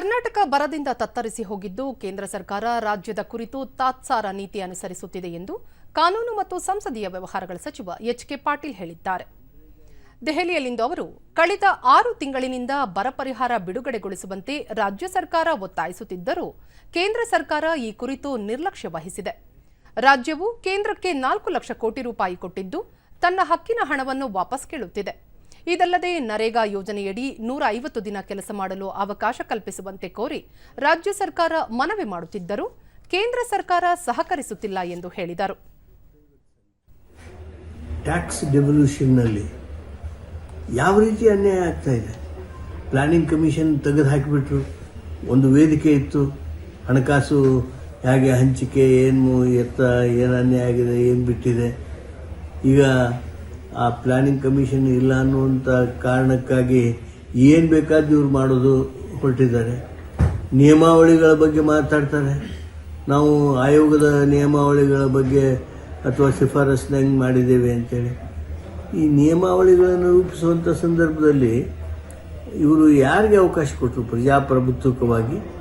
ಕರ್ನಾಟಕ ಬರದಿಂದ ತತ್ತರಿಸಿ ಹೋಗಿದ್ದು ಕೇಂದ್ರ ಸರ್ಕಾರ ರಾಜ್ಯದ ಕುರಿತು ತಾತ್ಸಾರ ನೀತಿ ಅನುಸರಿಸುತ್ತಿದೆ ಎಂದು ಕಾನೂನು ಮತ್ತು ಸಂಸದೀಯ ವ್ಯವಹಾರಗಳ ಸಚಿವ ಎಚ್ ಕೆ ಪಾಟೀಲ್ ಹೇಳಿದ್ದಾರೆ. ದೆಹಲಿಯಲ್ಲಿಂದು ಅವರು ಕಳೆದ ಆರು ತಿಂಗಳಿನಿಂದ ಬರ ಪರಿಹಾರ ಬಿಡುಗಡೆಗೊಳಿಸುವಂತೆ ರಾಜ್ಯ ಸರ್ಕಾರ ಒತ್ತಾಯಿಸುತ್ತಿದ್ದರೂ ಕೇಂದ್ರ ಸರ್ಕಾರ ಈ ಕುರಿತು ನಿರ್ಲಕ್ಷ್ಯ ವಹಿಸಿದೆ. ರಾಜ್ಯವು ಕೇಂದ್ರಕ್ಕೆ ನಾಲ್ಕು ಲಕ್ಷ ಕೋಟಿ ರೂಪಾಯಿ ಕೊಟ್ಟಿದ್ದು ತನ್ನ ಹಕ್ಕಿನ ಹಣವನ್ನು ವಾಪಸ್ ಕೇಳುತ್ತಿದೆ. ಇದಲ್ಲದೆ ನರೇಗಾ ಯೋಜನೆಯಡಿ ನೂರ ಐವತ್ತು ದಿನ ಕೆಲಸ ಮಾಡಲು ಅವಕಾಶ ಕಲ್ಪಿಸುವಂತೆ ಕೋರಿ ರಾಜ್ಯ ಸರ್ಕಾರ ಮನವಿ ಮಾಡುತ್ತಿದ್ದರೂ ಕೇಂದ್ರ ಸರ್ಕಾರ ಸಹಕರಿಸುತ್ತಿಲ್ಲ ಎಂದು ಹೇಳಿದರು. ಟ್ಯಾಕ್ಸ್ ಡೆವಲ್ಯೂಷನ್ನಲ್ಲಿ ಯಾವ ರೀತಿ ಅನ್ಯಾಯ ಆಗ್ತಾ ಇದೆ? ಪ್ಲಾನಿಂಗ್ ಕಮಿಷನ್ ತೆಗೆದು ಹಾಕಿಬಿಟ್ರು, ಒಂದು ವೇದಿಕೆ ಇತ್ತು, ಹಣಕಾಸು ಹೇಗೆ ಹಂಚಿಕೆ, ಏನು ಎತ್ತ, ಏನು ಅನ್ಯಾಯ ಆಗಿದೆ, ಏನು ಬಿಟ್ಟಿದೆ, ಈಗ ಆ ಪ್ಲಾನಿಂಗ್ ಕಮಿಷನ್ ಇಲ್ಲ ಅನ್ನುವಂಥ ಕಾರಣಕ್ಕಾಗಿ ಏನು ಬೇಕಾದ್ರೂ ಇವ್ರು ಮಾಡೋದು ಹೊರಟಿದ್ದಾರೆ. ನಿಯಮಾವಳಿಗಳ ಬಗ್ಗೆ ಮಾತಾಡ್ತಾರೆ. ನಾವು ಆಯೋಗದ ನಿಯಮಾವಳಿಗಳ ಬಗ್ಗೆ ಅಥವಾ ಶಿಫಾರಸ್ನ ಹೆಂಗೆ ಮಾಡಿದ್ದೇವೆ ಅಂತೇಳಿ. ಈ ನಿಯಮಾವಳಿಗಳನ್ನು ರೂಪಿಸುವಂಥ ಸಂದರ್ಭದಲ್ಲಿ ಇವರು ಯಾರಿಗೆ ಅವಕಾಶ ಕೊಟ್ಟರು ಪ್ರಜಾಪ್ರಭುತ್ವಕವಾಗಿ?